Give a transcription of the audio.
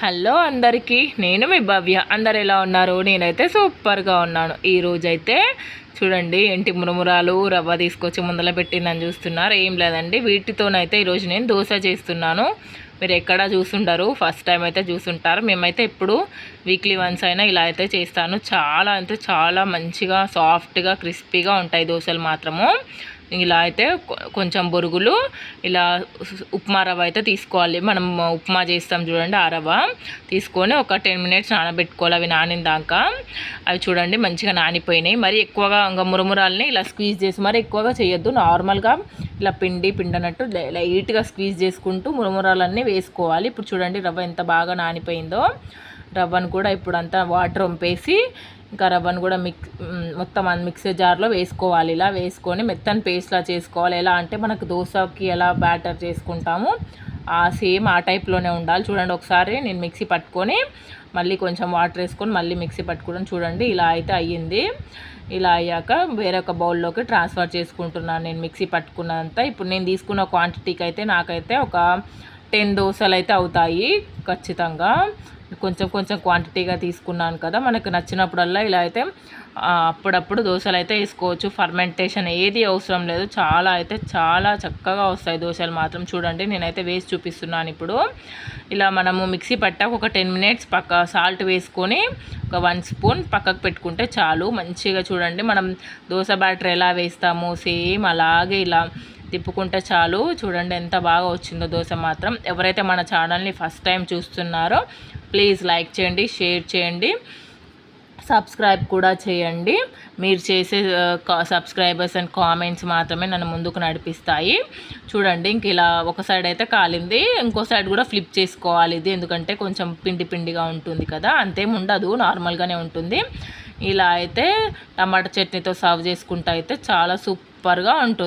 Hello అందరికీ నేను మీ భవ్య. అందరు ఎలా ఉన్నారు? నేనైతే సూపర్గా ఉన్నాను. ఈరోజైతే చూడండి ఏంటి మురమురాలు రవ్వ తీసుకొచ్చి ముందర పెట్టిందని చూస్తున్నారు. ఏం లేదండి వీటితోనైతే ఈరోజు నేను దోశ చేస్తున్నాను. మీరు ఎక్కడ చూసుంటారు ఫస్ట్ టైం అయితే చూసుంటారు. మేమైతే ఎప్పుడు వీక్లీ వన్స్ అయినా ఇలా అయితే చేస్తాను. చాలా అంటే చాలా మంచిగా సాఫ్ట్గా క్రిస్పీగా ఉంటాయి దోశలు మాత్రము. ఇలా అయితే కొంచెం బొరుగులు ఇలా ఉప్మా రవ్వ అయితే తీసుకోవాలి. మనం ఉప్మా చేస్తాం చూడండి ఆ రవ్వ. తీసుకొని ఒక టెన్ మినిట్స్ నానబెట్టుకోవాలి అవి నానిన దాకా అవి చూడండి మంచిగా నానిపోయినాయి. మరి ఎక్కువగా ఇంకా మురమురాలని ఇలా స్క్వీజ్ చేసి మరి ఎక్కువగా చేయొద్దు. నార్మల్గా ఇలా పిండి పిండనట్టు లైట్గా స్క్వీజ్ చేసుకుంటూ మురమురాలన్నీ వేసుకోవాలి. ఇప్పుడు చూడండి రవ్వ ఎంత బాగా నానిపోయిందో. రవ్వను కూడా ఇప్పుడు అంతా వాటర్ వంపేసి ఇంకా రవ్వను కూడా మిక్స్ మొత్తం ఆ మిక్సీ జార్లో వేసుకోవాలి. ఇలా వేసుకొని మెత్తని పేస్ట్లా చేసుకోవాలి. ఎలా అంటే మనకు దోశకి ఎలా బ్యాటర్ చేసుకుంటాము ఆ సేమ్ ఆ టైప్లోనే ఉండాలి. చూడండి ఒకసారి నేను మిక్సీ పట్టుకొని మళ్ళీ కొంచెం వాటర్ వేసుకొని మళ్ళీ మిక్సీ పట్టుకోవడం చూడండి. ఇలా అయితే అయ్యింది. ఇలా అయ్యాక వేరొక బౌల్లోకి ట్రాన్స్ఫర్ చేసుకుంటున్నాను నేను మిక్సీ పట్టుకున్నంత. ఇప్పుడు నేను తీసుకున్న క్వాంటిటీకి అయితే నాకైతే ఒక టెన్ దోశలు అయితే అవుతాయి ఖచ్చితంగా. కొంచెం కొంచెం క్వాంటిటీగా తీసుకున్నాను కదా మనకు నచ్చినప్పుడల్లా ఇలా అయితే అప్పుడప్పుడు దోశలు అయితే వేసుకోవచ్చు. ఫర్మెంటేషన్ ఏది అవసరం లేదు. చాలా అయితే చాలా చక్కగా వస్తాయి దోశలు మాత్రం. చూడండి నేనైతే వేసి చూపిస్తున్నాను ఇప్పుడు. ఇలా మనము మిక్సీ పట్టాక ఒక టెన్ మినిట్స్ పక్క సాల్ట్ వేసుకొని ఒక వన్ స్పూన్ పక్కకు పెట్టుకుంటే చాలు. మంచిగా చూడండి మనం దోశ బ్యాటర్ ఎలా వేస్తామో సేమ్ అలాగే ఇలా తిప్పుకుంటే చాలు. చూడండి ఎంత బాగా వచ్చిందో దోశ మాత్రం. ఎవరైతే మన ఛానల్ని ఫస్ట్ టైం చూస్తున్నారో ప్లీజ్ లైక్ చేయండి షేర్ చేయండి. సబ్స్క్రైబ్ కూడా చేయండి. మీరు చేసే సబ్స్క్రైబర్స్ అండ్ కామెంట్స్ మాత్రమే నన్ను ముందుకు నడిపిస్తాయి. చూడండి ఇంక ఇలా ఒక సైడ్ అయితే కాలింది. ఇంకో సైడ్ కూడా ఫ్లిప్ చేసుకోవాలి ఇది. ఎందుకంటే కొంచెం పిండి పిండిగా ఉంటుంది కదా. అంతేం ఉండదు నార్మల్గానే ఉంటుంది. ఇలా అయితే టమాటా చట్నీతో సర్వ్ చేసుకుంటా అయితే చాలా సూపర్గా ఉంటుంది.